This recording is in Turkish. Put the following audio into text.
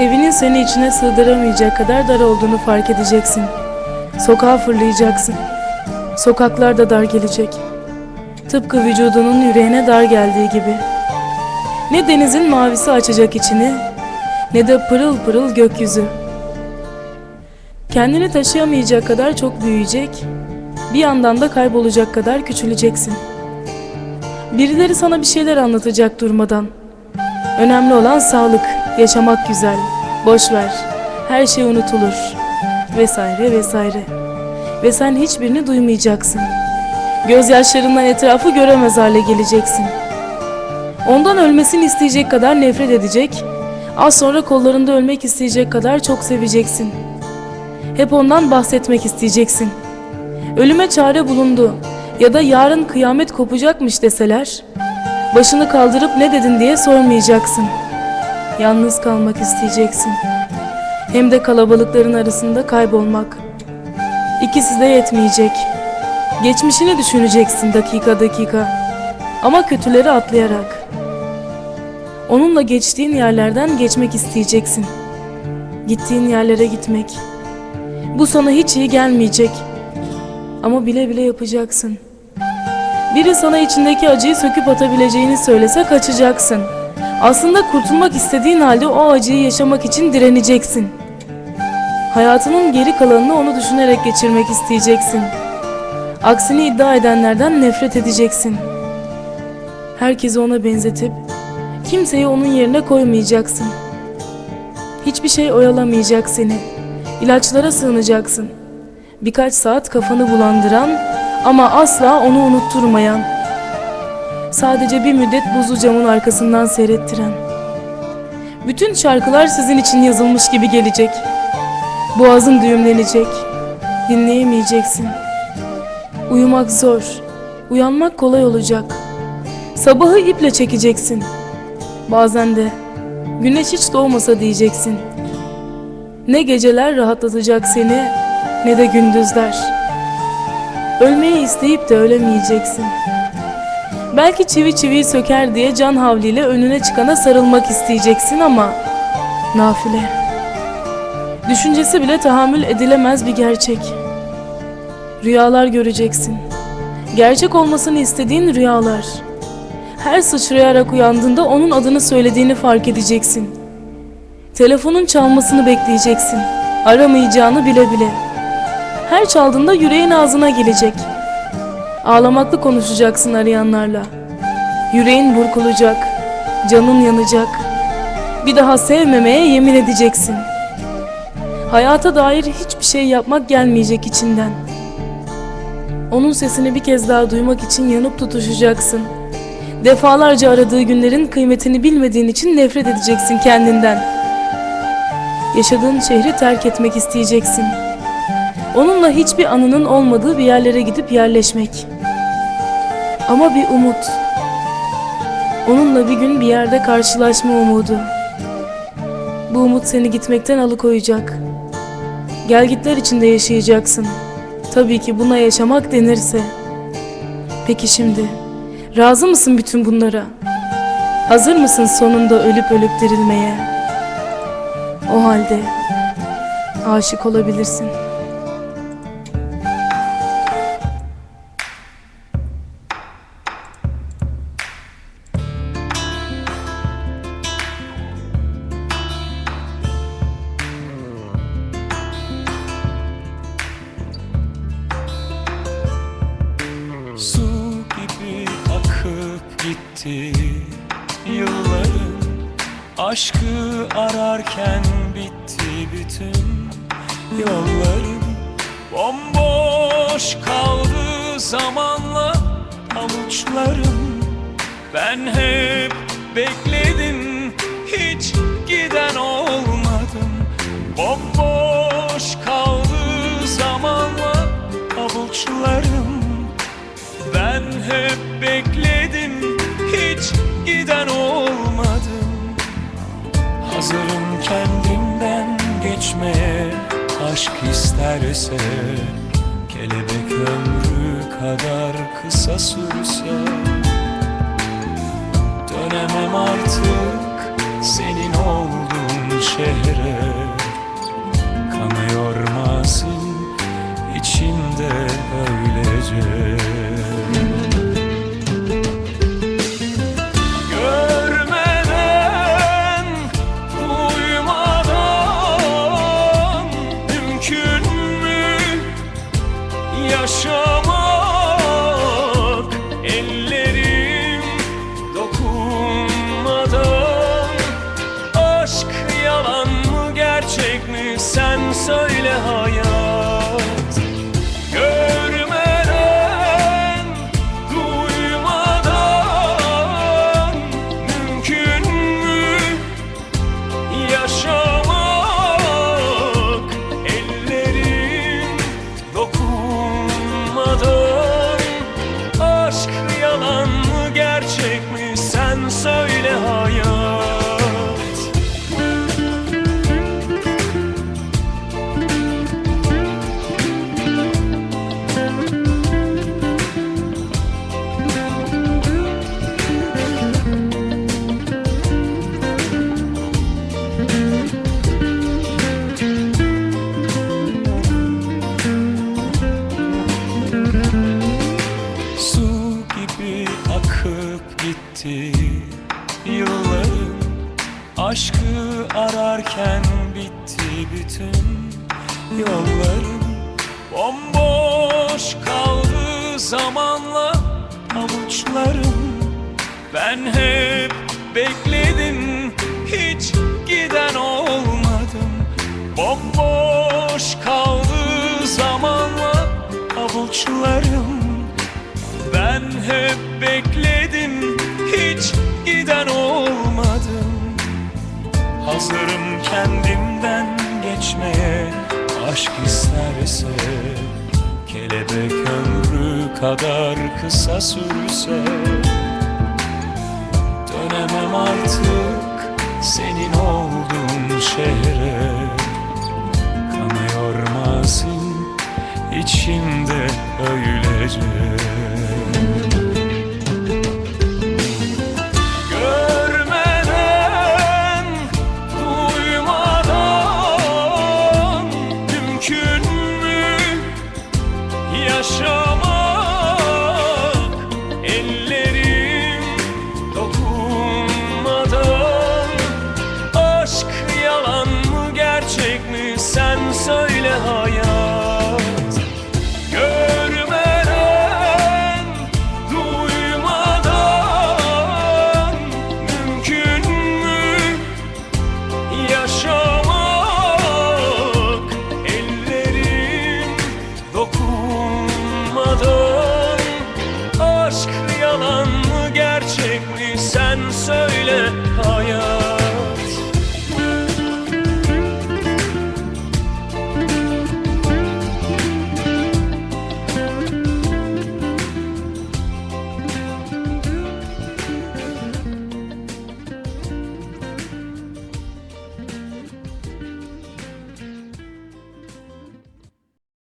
Evinin seni içine sığdıramayacak kadar dar olduğunu fark edeceksin. Sokağa fırlayacaksın. Sokaklar da dar gelecek. Tıpkı vücudunun yüreğine dar geldiği gibi. Ne denizin mavisi açacak içini, ne de pırıl pırıl gökyüzü. Kendini taşıyamayacak kadar çok büyüyecek, bir yandan da kaybolacak kadar küçüleceksin. Birileri sana bir şeyler anlatacak durmadan. Önemli olan sağlık, yaşamak güzel, boş ver, her şey unutulur vesaire vesaire. Ve sen hiçbirini duymayacaksın. Gözyaşlarından etrafı göremez hale geleceksin. Ondan ölmesini isteyecek kadar nefret edecek, az sonra kollarında ölmek isteyecek kadar çok seveceksin. Hep ondan bahsetmek isteyeceksin. Ölüme çare bulundu ya da yarın kıyamet kopacakmış deseler, başını kaldırıp ne dedin diye sormayacaksın. Yalnız kalmak isteyeceksin. Hem de kalabalıkların arasında kaybolmak. İkisi de yetmeyecek. Geçmişini düşüneceksin dakika dakika. Ama kötüleri atlayarak. Onunla geçtiğin yerlerden geçmek isteyeceksin. Gittiğin yerlere gitmek. Bu sana hiç iyi gelmeyecek. Ama bile bile yapacaksın. Biri sana içindeki acıyı söküp atabileceğini söylese kaçacaksın. Aslında kurtulmak istediğin halde o acıyı yaşamak için direneceksin. Hayatının geri kalanını onu düşünerek geçirmek isteyeceksin. Aksini iddia edenlerden nefret edeceksin. Herkesi ona benzetip kimseyi onun yerine koymayacaksın. Hiçbir şey oyalamayacak seni. İlaçlara sığınacaksın. Birkaç saat kafanı bulandıran ama asla onu unutturmayan. Sadece bir müddet buzlu camın arkasından seyrettiren. Bütün şarkılar sizin için yazılmış gibi gelecek. Boğazın düğümlenecek. Dinleyemeyeceksin. Uyumak zor. Uyanmak kolay olacak. Sabahı iple çekeceksin. Bazen de güneş hiç doğmasa diyeceksin. Ne geceler rahatlatacak seni ne de gündüzler. Ölmeyi isteyip de ölemeyeceksin. Belki çivi çiviyi söker diye can havliyle önüne çıkana sarılmak isteyeceksin ama nafile. Düşüncesi bile tahammül edilemez bir gerçek. Rüyalar göreceksin. Gerçek olmasını istediğin rüyalar. Her sıçrayarak uyandığında onun adını söylediğini fark edeceksin. Telefonun çalmasını bekleyeceksin. Aramayacağını bile bile. Her çaldığında yüreğin ağzına gelecek. Ağlamaklı konuşacaksın arayanlarla. Yüreğin burkulacak. Canın yanacak. Bir daha sevmemeye yemin edeceksin. Hayata dair hiçbir şey yapmak gelmeyecek içinden. Onun sesini bir kez daha duymak için yanıp tutuşacaksın. Defalarca aradığı günlerin kıymetini bilmediğin için nefret edeceksin kendinden. Yaşadığın şehri terk etmek isteyeceksin. Onunla hiçbir anının olmadığı bir yerlere gidip yerleşmek. Ama bir umut. Onunla bir gün bir yerde karşılaşma umudu. Bu umut seni gitmekten alıkoyacak. Gelgitler içinde yaşayacaksın. Tabii ki buna yaşamak denirse. Peki şimdi, razı mısın bütün bunlara? Hazır mısın sonunda ölüp ölüp dirilmeye? O halde aşık olabilirsin. Aşkı ararken bitti bütün yollarım. Bomboş kaldı zamanla avuçlarım. Ben hep bekledim hiç giden olmadım. Bomboş kaldı zamanla avuçlarım. Ben hep kendimden geçmeye aşk isterse Kelebek ömrü kadar kısa sürse Dönemem artık senin oldum şehre yaşamak ellerim dokunmadan. Aşk yalan mı gerçek mi? Sen söyle hayat gibi akıp gitti. Yıllarım Aşkı ararken bitti bütün yollarım. Bomboş kaldı zamanla avuçlarım. Ben hep bekledim hiç giden olmadım. Bomboş kaldı zamanla avuçlarım ben hep bekledim hiç giden olmadım. Hazırım kendimden geçmeye aşk isterse Kelebek ömrü kadar kısa sürse. Dönemem artık gerçek mi sen söyle hayat